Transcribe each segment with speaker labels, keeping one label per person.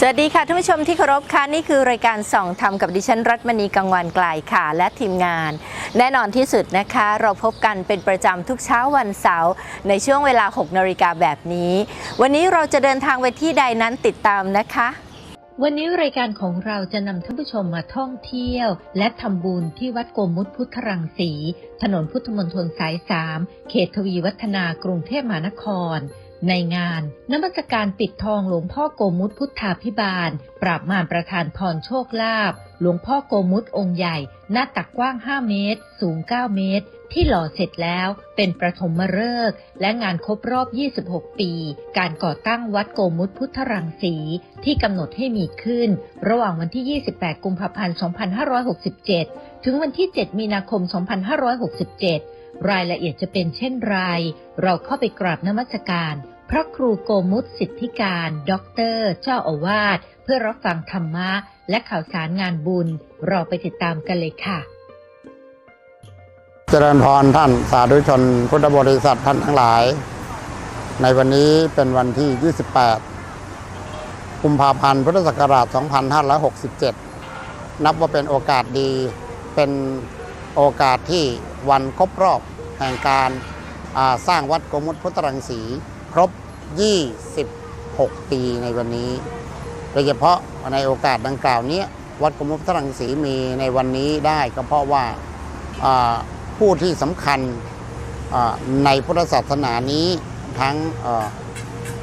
Speaker 1: สวัสดีค่ะท่านผู้ชมที่เคารพค่ะนี่คือรายการส่องธรรมกับดิฉันรัตมณีกังวานไกลค่ะ และทีมงาน แน่นอนที่สุดนะคะ เราพบกันเป็นประจำทุกเช้าวันเสาร์ในช่วงเวลา 6นาฬิกาแบบนี้ วันนี้เราจะเดินทางไปที่ใดนั้นติดตามนะคะ วันนี้รายการของเราจะนำท่านผู้ชมมาท่องเที่ยว และทำบุญที่วัดโกมุตพุทธรังสี ถนนพุทธมณฑลสาย 3 เขตทวีวัฒนากรุงเทพมหานคร ในงานนมัสการปิดทองหลวงพ่อโกมุตพุทธาพิบาล ปราบมารประธานพรโชคลาภหลวงพ่อโกมุตองค์ใหญ่ หน้าตักกว้าง 5 เมตร สูง 9 เมตร ที่หล่อเสร็จแล้วเป็นประถมฤกษ์และงานครบรอบ 26 ปี การก่อตั้งวัดโกมุตพุทธรังสีที่กำหนดให้มีขึ้น ระหว่างวันที่ 28 กุมภาพันธ์ 2567 ถึงวันที่ 7 มีนาคม 2567 รายละเอียดจะเป็นเช่นไร เราเข้าไปกราบนมัสการ พระครูโกมุตสิทธิการด็อกเตอร์เจ้าอาวาสเพื่อรับฟังธรรมะ และข่าวสารงานบุญ เราไปติดตามกันเลยค่ะ
Speaker 2: เจริญพรท่านสาธุชนพุทธบริษัทท่านทั้งหลาย ในวันนี้เป็นวันที่ 28 กุมภาพันธ์พุทธศักราช 2567 นับว่าเป็นโอกาสดีเป็นโอกาสที่วันครบรอบแห่งการสร้างวัดโกมุตพุทธรังสี ครบ 26 ปีในวันนี้ โดยเฉพาะในโอกาสดังกล่าวนี้ วัดโกมุพทธรังสีมีในวันนี้ได้ก็เพราะว่าผู้ที่สำคัญในพุทธศาสนานี้ทั้ง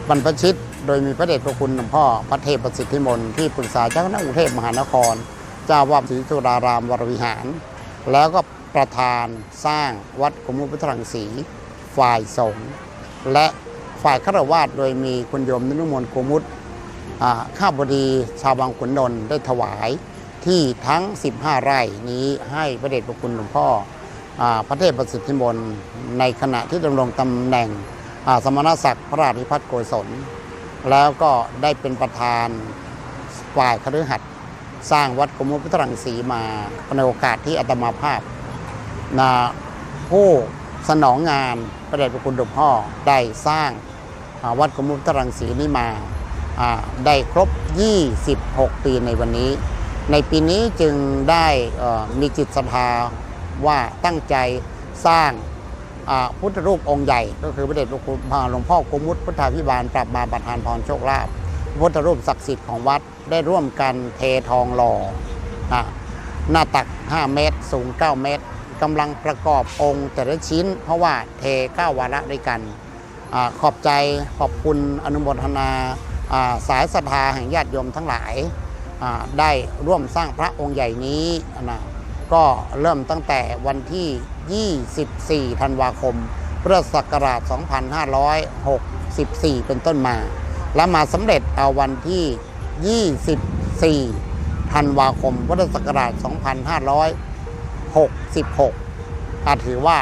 Speaker 2: บรรพชิต โดยมีพระเดชพระคุณหลวงพ่อพระเทพประสิทธิมนที่ปรึกษาเจ้าคณะกรุงเทพมหานคร เจ้าวาดศรีสุดารามวรวิหาร แล้วก็ประธานสร้างวัดกมุพทธรังสีฝ่ายสงฆ์และ ฝ่ายฆราวาสโดยมีคุณโยมนิมนต์โกมุตข้าบดีชาวบางขุนนนท์ได้ถวายที่ทั้ง 15 ไร่นี้ให้พระเดชพระคุณหลวงพ่ออพระเทพประสิทธิมนในขณะที่ดำรงตำแหน่งสมณศักดิ์พระราชิพัฒโกศล แล้วก็ได้เป็นประธานฝ่ายคฤหัสถ์สร้างวัดกมุพุทธรังสีมาในโอกาสที่อาตมาภาพนะผู้ สนองงานพระเดชพระคุณหลวงพ่อได้สร้างวัดกมุพุทธรังสีนี้มาได้ครบ 26 ปีในวันนี้ ในปีนี้จึงได้มีจิตศรัทธาว่าตั้งใจสร้างพุทธรูปองค์ใหญ่ ก็คือพระเดชพระคุณหลวงพ่อกุมุตพุทธาพิบาลปรับมาประทานพรโชคลาภพุทธรูปศักดิ์สิทธิ์ของวัดได้ร่วมกันเททองหล่อหน้าตัก 5 เมตร สูง 9 เมตร กำลังประกอบองค์แต่ละชิ้น เพราะว่าเทก้าวาระด้วยกันอขอบใจขอบคุณอนุโมทนาสายศรัทธาแห่งญาติโยมทั้งหลายได้ร่วมสร้างพระองค์ใหญ่นี้นะก็เริ่มตั้งแต่วันที่ 24 ธันวาคมพุทธศักราช 2564 เป็นต้นมา และมาสำเร็จเอาวันที่ 24 ธันวาคมพุทธศักราช 2500 66ก็ถือว่า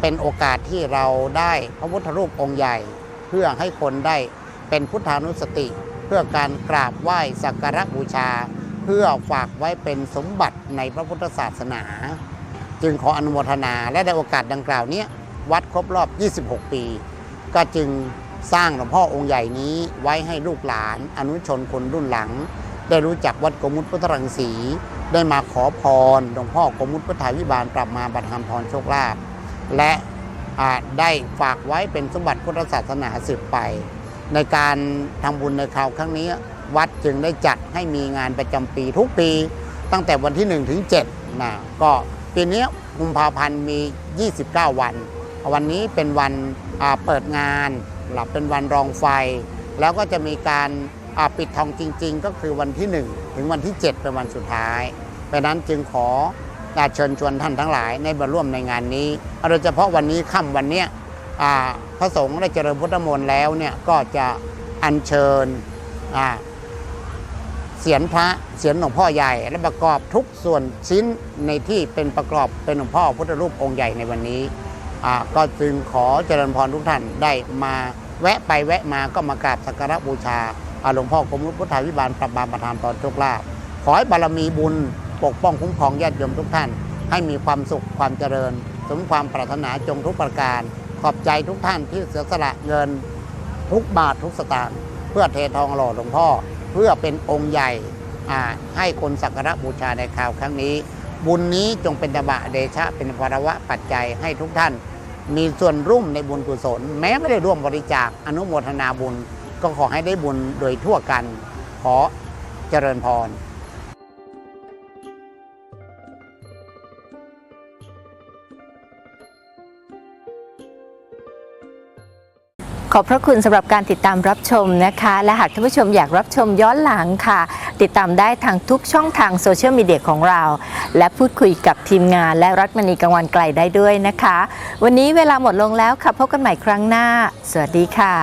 Speaker 2: เป็นโอกาสที่เราได้พระพุทธรูปองค์ใหญ่ เพื่อให้คนได้เป็นพุทธานุสติ เพื่อการกราบไหว้สักการะบูชา เพื่อฝากไว้เป็นสมบัติในพระพุทธศาสนา จึงขออนุโมทนาและได้โอกาสดังกล่าวนี้วัดครบรอบ 26 ปี ก็จึงสร้างหลวงพ่อองค์ใหญ่นี้ไว้ให้ลูกหลาน อนุชนคนรุ่นหลัง ได้รู้จักวัดโกมุตพุทธรังสี ได้มาขอพรหลวงพ่อโกมุตพุทธาวิบาลปรับมาประทานพรโชคลาภและได้ฝากไว้เป็นสมบัติพุทธศาสนาสืบไป ในการทำบุญในคราวครั้งนี้ วัดจึงได้จัดให้มีงานประจำปีทุกปี ตั้งแต่วันที่1ถึง7นะก็ปีนี้กุมภาพันธ์มี 29 วัน วันนี้เป็นวันเปิดงานหลับเป็นวันรองไฟ แล้วก็จะมีการปิดทองจริง ๆ ก็คือวันที่ 1 ถึงวันที่ 7 เป็นวันสุดท้าย เพราะนั้นจึงขออาเชิญชวนท่านทั้งหลายในมาร่วมในงานนี้โดยเฉพาะวันนี้ค่ำวันเนี้ยพระสงฆ์ได้เจริญพุทธมนต์แล้วเนี่ยก็จะอัญเชิญเสียนพระเสียนหลวงพ่อใหญ่ และประกอบทุกส่วนชิ้นในที่เป็นประกอบเป็นหลวงพ่อพุทธรูปองค์ใหญ่ในวันนี้ก็จึงขอเจริญพรทุกท่านได้มาแวะไปแวะมาก็มากราบสักการะบูชาหลวงพ่อกรมหลวงพุทธาวิบาลปรับบาประธานตอนโชคลาภขอให้บารมีบุญ ปกป้องคุ้มครองญาติโยมทุกท่าน ให้มีความสุขความเจริญ สมความปรารถนาจงทุกประการ ขอบใจทุกท่านที่เสียสละเงิน ทุกบาททุกสตางค์เพื่อเททองหล่อหลวงพ่อ เพื่อเป็นองค์ใหญ่อ่าให้คนสักการะบูชาในคราวครั้งนี้ บุญนี้จงเป็นตบะเดชะเป็นภารวะปัจจัยให้ทุกท่าน มีส่วนร่วมในบุญกุศล แม้ไม่ได้ร่วมบริจาคอนุโมทนาบุญ ก็ขอให้ได้บุญโดยทั่วกัน ขอเจริญพร
Speaker 3: ขอบพระคุณสำหรับการติดตามรับชมนะคะ และหากท่านผู้ชมอยากรับชมย้อนหลังค่ะ ติดตามได้ทางทุกช่องทางโซเชียลมีเดียของเรา และพูดคุยกับทีมงานและรัฐมณีกังวันไกลได้ด้วยนะคะ วันนี้เวลาหมดลงแล้วค่ะพบกันใหม่ครั้งหน้า สวัสดีค่ะ